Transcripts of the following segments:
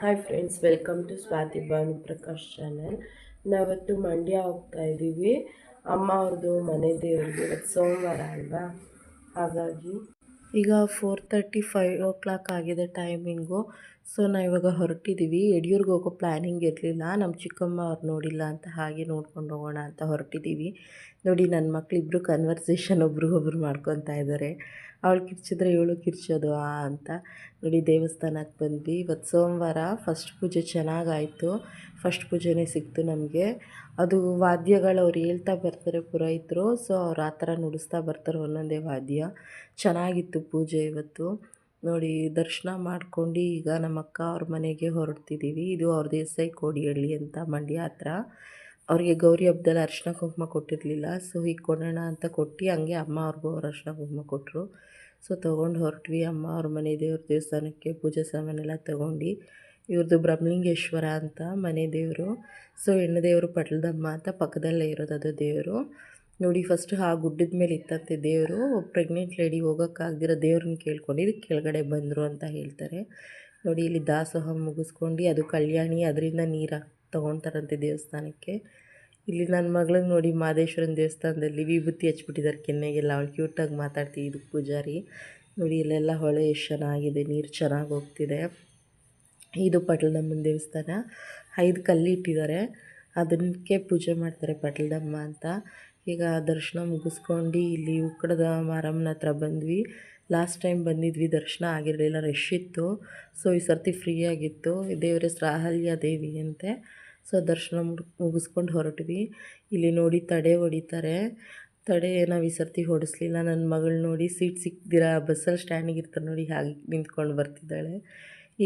Hi friends welcome to Swathi Bhanu Prakash channel ನಾವತ್ತು Mandya ಹೋಗ್ತಾ ಇದ್ದೀವಿ. ಅಮ್ಮ ಅವ್ರದ್ದು ಮನೆ ದೇವ್ರಿಗೆ ಇವತ್ತು ಸೋಮವಾರ ಅಲ್ವಾ? ಹಾಗಾಗಿ ಈಗ four thirty five o'clock ಆಗಿದೆ ಟೈಮಿಂಗು ಸೊ ನಾವು ಇವಾಗ ಹೊರಟಿದ್ದೀವಿ ಯಡಿಯೂರ್ಗೆ ಹೋಗೋ ಪ್ಲ್ಯಾನಿಂಗ್ ಇರಲಿಲ್ಲ. ನಮ್ಮ ಚಿಕ್ಕಮ್ಮ ಅವ್ರು ನೋಡಿಲ್ಲ ಅಂತ ಹಾಗೆ ನೋಡ್ಕೊಂಡು ಹೋಗೋಣ ಅಂತ ಹೊರಟಿದ್ದೀವಿ ನೋಡಿ, ನನ್ನ ಮಕ್ಕಳಿಬ್ರು ಕನ್ವರ್ಸೇಷನ್ ಒಬ್ರಿಗೊಬ್ರು ಮಾಡ್ಕೊತಾ ಇದ್ದಾರೆ. ಅವಳು ಕಿರ್ಚಿದ್ರೆ ಇವಳು ಕಿರ್ಚೋದು, ಆ, ಅಂತ. ನೋಡಿ, ದೇವಸ್ಥಾನಕ್ಕೆ ಬಂದ್ವಿ. ಇವತ್ತು ಸೋಮವಾರ ಫಸ್ಟ್ ಪೂಜೆ ಚೆನ್ನಾಗಾಯಿತು. ಫಸ್ಟ್ ಪೂಜೆನೇ ಸಿಕ್ತು ನಮಗೆ. ಅದು ವಾದ್ಯಗಳು ಅವ್ರು ಹೇಳ್ತಾ ಬರ್ತಾರೆ ಪುರೋಹಿತರು. ಸೊ, ಅವ್ರು ಆ ಥರ ನುಡಿಸ್ತಾ ಬರ್ತಾರೆ ಒಂದೊಂದೇ ವಾದ್ಯ. ಚೆನ್ನಾಗಿತ್ತು ಪೂಜೆ ಇವತ್ತು. ನೋಡಿ, ದರ್ಶನ ಮಾಡ್ಕೊಂಡು ಈಗ ನಮ್ಮ ಅಕ್ಕ ಅವ್ರ ಮನೆಗೆ ಹೊರಡ್ತಿದ್ದೀವಿ. ಇದು ಅವ್ರ ದೇಸಾಯಿ ಕೋಡಿಹಳ್ಳಿ ಅಂತ ಮಂಡ್ಯ ಹತ್ರ. ಅವರಿಗೆ ಗೌರಿ ಹಬ್ಬದಲ್ಲಿ ಅರ್ಶಿನ ಕುಂಕುಮ ಕೊಟ್ಟಿರಲಿಲ್ಲ. ಸೊ, ಈಗ ಕೊಡೋಣ ಅಂತ ಕೊಟ್ಟು ಹಂಗೆ ಅಮ್ಮ ಅವ್ರಿಗೂ ಅವ್ರು ಅರ್ಶಿನ ಕುಂಕುಮ ಕೊಟ್ಟರು ಸೊ, ತೊಗೊಂಡು ಹೊರಟ್ವಿ. ಅಮ್ಮ ಅವ್ರ ಮನೆ ದೇವ್ರ ದೇವಸ್ಥಾನಕ್ಕೆ ಪೂಜೆ ಸಾಮಾನೆಲ್ಲ ತೊಗೊಂಡು ಇವ್ರದ್ದು ಬ್ರಹ್ಮಲಿಂಗೇಶ್ವರ ಅಂತ ಮನೆ ದೇವರು. ಸೊ, ಹೆಣ್ಣು ದೇವರು ಪಟ್ಲದಮ್ಮ ಅಂತ ಪಕ್ಕದಲ್ಲೇ ಇರೋದು ಅದು ದೇವರು. ನೋಡಿ ಫಸ್ಟ್ ಆ ಗುಡ್ಡದ ಮೇಲೆ ಇತ್ತಂತೆ ದೇವರು. ಪ್ರೆಗ್ನೆಂಟ್ ಲೇಡಿ ಹೋಗೋಕ್ಕಾಗ್ದಿರೋ ದೇವ್ರನ್ನ ಕೇಳ್ಕೊಂಡು ಇದಕ್ಕೆ ಕೆಳಗಡೆ ಬಂದರು ಅಂತ ಹೇಳ್ತಾರೆ. ನೋಡಿ, ಇಲ್ಲಿ ದಾಸೋಹ ಮುಗಿಸ್ಕೊಂಡು ಅದು ಕಲ್ಯಾಣಿ, ಅದರಿಂದ ನೀರು ತೊಗೊಳ್ತಾರಂತೆ ದೇವಸ್ಥಾನಕ್ಕೆ. ಇಲ್ಲಿ ನನ್ನ ಮಗಳಿಗೆ ನೋಡಿ, ಮಾದೇಶ್ವರನ ದೇವಸ್ಥಾನದಲ್ಲಿ ವಿಭೂತಿ ಹಚ್ಬಿಟ್ಟಿದ್ದಾರೆ ಕೆನ್ನೆಗೆಲ್ಲ. ಅವಳು ಕ್ಯೂಟಾಗಿ ಮಾತಾಡ್ತೀವಿ ಇದು ಪೂಜಾರಿ. ನೋಡಿ, ಇಲ್ಲೆಲ್ಲ ಹೊಳೆ ಎಷ್ಟು ಚೆನ್ನಾಗಿದೆ, ನೀರು ಚೆನ್ನಾಗಿ ಹೋಗ್ತಿದೆ. ಇದು ಪಟ್ಲದಮ್ಮನ ದೇವಸ್ಥಾನ. ಐದು ಕಲ್ಲಿಟ್ಟಿದ್ದಾರೆ. ಅದಕ್ಕೆ ಪೂಜೆ ಮಾಡ್ತಾರೆ ಪಟ್ಲದಮ್ಮ ಅಂತ. ಈಗ ದರ್ಶನ ಮುಗಿಸ್ಕೊಂಡು ಇಲ್ಲಿ ಉಕ್ಕಡದ ಮಾರಮ್ಮನ ಹತ್ರ ಬಂದ್ವಿ. ಲಾಸ್ಟ್ ಟೈಮ್ ಬಂದಿದ್ವಿ, ದರ್ಶನ ಆಗಿರಲಿಲ್ಲ ರಶ್ ಇತ್ತು. ಸೊ ಈ ಸರ್ತಿ ಫ್ರೀ ಆಗಿತ್ತು. ದೇವರ ಹೆಸ್ರು ಅಹಲ್ಯ ದೇವಿ ಅಂತೆ. ಸೊ ದರ್ಶನ ಮುಗಿಸ್ಕೊಂಡು ಹೊರಟ್ವಿ. ಇಲ್ಲಿ ನೋಡಿ ತಡೆ ಹೊಡಿತಾರೆ. ತಡೆ ನಾವು ಈ ಸರ್ತಿ ಹೊಡಿಸ್ಲಿಲ್ಲ. ನನ್ನ ಮಗಳು ನೋಡಿ ಸೀಟ್ ಸಿಕ್ದಿರ ಬಸ್ಸಲ್ಲಿ ಸ್ಟ್ಯಾಂಡಿಗೆ ಇರ್ತಾರೆ ನೋಡಿ ಹಾಗೆ ನಿಂತ್ಕೊಂಡು ಬರ್ತಿದ್ದಾಳೆ.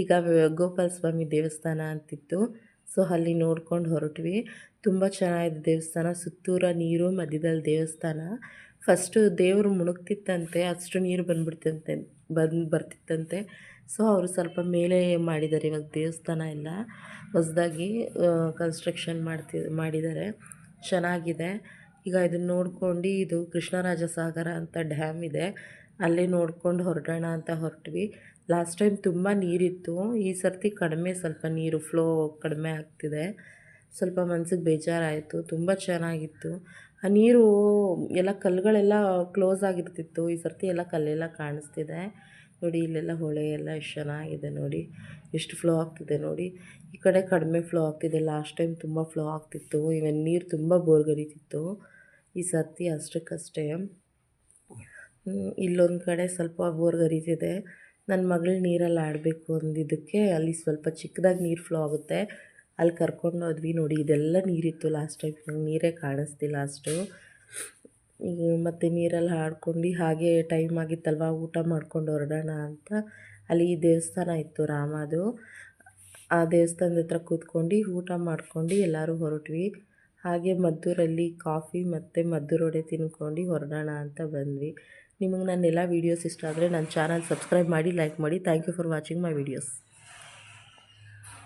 ಈಗ ಗೋಪಾಲ ಸ್ವಾಮಿ ದೇವಸ್ಥಾನ ಅಂತಿತ್ತು. ಸೊ ಅಲ್ಲಿ ನೋಡ್ಕೊಂಡು ಹೊರಟ್ವಿ. ತುಂಬ ಚೆನ್ನಾಗಿದೆ ದೇವಸ್ಥಾನ. ಸುತ್ತೂರ ನೀರು, ಮಧ್ಯದಲ್ಲಿ ದೇವಸ್ಥಾನ. ಫಸ್ಟು ದೇವರು ಮುಳುಗ್ತಿತ್ತಂತೆ ಅಷ್ಟು ನೀರು ಬಂದ್ಬಿಡ್ತಂತೆ ಬಂದು ಬರ್ತಿತ್ತಂತೆ. ಸೊ ಅವರು ಸ್ವಲ್ಪ ಮೇಲೆ ಮಾಡಿದ್ದಾರೆ ಇವಾಗ ದೇವಸ್ಥಾನ ಎಲ್ಲ. ಹೊಸದಾಗಿ ಕನ್ಸ್ಟ್ರಕ್ಷನ್ ಮಾಡ್ತಿ, ಮಾಡಿದ್ದಾರೆ. ಚೆನ್ನಾಗಿದೆ. ಈಗ ಇದನ್ನು ನೋಡ್ಕೊಂಡು ಇದು ಕೃಷ್ಣರಾಜ ಸಾಗರ ಅಂತ ಡ್ಯಾಮ್ ಇದೆ. ಅಲ್ಲೇ ನೋಡ್ಕೊಂಡು ಹೊರಡೋಣ ಅಂತ ಹೊರಟ್ವಿ. ಲಾಸ್ಟ್ ಟೈಮ್ ತುಂಬ ನೀರಿತ್ತು. ಈ ಸರ್ತಿ ಕಡಿಮೆ ಸ್ವಲ್ಪ ನೀರು ಫ್ಲೋ ಕಡಿಮೆ ಆಗ್ತಿದೆ. ಸ್ವಲ್ಪ ಮನ್ಸಿಗೆ ಬೇಜಾರಾಯಿತು. ತುಂಬ ಚೆನ್ನಾಗಿತ್ತು. ಆ ನೀರು ಎಲ್ಲ ಕಲ್ಲುಗಳೆಲ್ಲ ಕ್ಲೋಸ್ ಆಗಿರ್ತಿತ್ತು. ಈ ಸರ್ತಿ ಎಲ್ಲ ಕಲ್ಲೆಲ್ಲ ಕಾಣಿಸ್ತಿದೆ. ನೋಡಿ, ಇಲ್ಲೆಲ್ಲ ಹೊಳೆ ಎಲ್ಲ ಎಷ್ಟು ಚೆನ್ನಾಗಿದೆ ನೋಡಿ. ಎಷ್ಟು ಫ್ಲೋ ಆಗ್ತಿದೆ ನೋಡಿ. ಈ ಕಡೆ ಕಡಿಮೆ ಫ್ಲೋ ಆಗ್ತಿದೆ. ಲಾಸ್ಟ್ ಟೈಮ್ ತುಂಬ ಫ್ಲೋ ಆಗ್ತಿತ್ತು. ಇವನ್ ನೀರು ತುಂಬ ಬೋರ್ಗರಿತಿತ್ತು. ಈ ಸರ್ತಿ ಅಷ್ಟಕ್ಕಷ್ಟೇ. ಇಲ್ಲೊಂದು ಕಡೆ ಸ್ವಲ್ಪ ಬೋರ್ ಗರೀತಿದೆ ನನ್ನ ಮಗಳು ನೀರಲ್ಲಿ ಆಡಬೇಕು ಅಂದಿದ್ದಕ್ಕೆ ಅಲ್ಲಿ ಸ್ವಲ್ಪ ಚಿಕ್ಕದಾಗಿ ನೀರು ಫ್ಲೋ ಆಗುತ್ತೆ. ಅಲ್ಲಿ ಕರ್ಕೊಂಡು ಹೋದ್ವಿ ನೋಡಿ, ಇದೆಲ್ಲ ನೀರಿತ್ತು ಲಾಸ್ಟ್ ಟೈಮ್ ನಂಗೆ ನೀರೇ ಕಾಣಿಸ್ತಿಲ್ಲ ಅಷ್ಟು. ಮತ್ತು ನೀರಲ್ಲಿ ಆಡ್ಕೊಂಡು ಹಾಗೆ ಟೈಮ್ ಆಗಿತ್ತಲ್ವ, ಊಟ ಮಾಡ್ಕೊಂಡು ಹೊರಡೋಣ ಅಂತ. ಅಲ್ಲಿ ದೇವಸ್ಥಾನ ಇತ್ತು ರಾಮದು. ಆ ದೇವಸ್ಥಾನದ ಹತ್ರ ಕೂತ್ಕೊಂಡು ಊಟ ಮಾಡ್ಕೊಂಡು ಎಲ್ಲರೂ ಹೊರಟ್ವಿ. ಹಾಗೆ ಮದ್ದೂರಲ್ಲಿ ಕಾಫಿ ಮತ್ತು ಮದ್ದೂರೊಡೆ ತಿನ್ಕೊಂಡು ಹೊರಡೋಣ ಅಂತ ಬಂದ್ವಿ. ನಿಮಗೆ ನನ್ನೆಲ್ಲ ವೀಡಿಯೋಸ್ ಇಷ್ಟ ಆದರೆ ನನ್ನ ಚಾನಲ್ ಸಬ್ಸ್ಕ್ರೈಬ್ ಮಾಡಿ ಲೈಕ್ ಮಾಡಿ. Thank you for watching my videos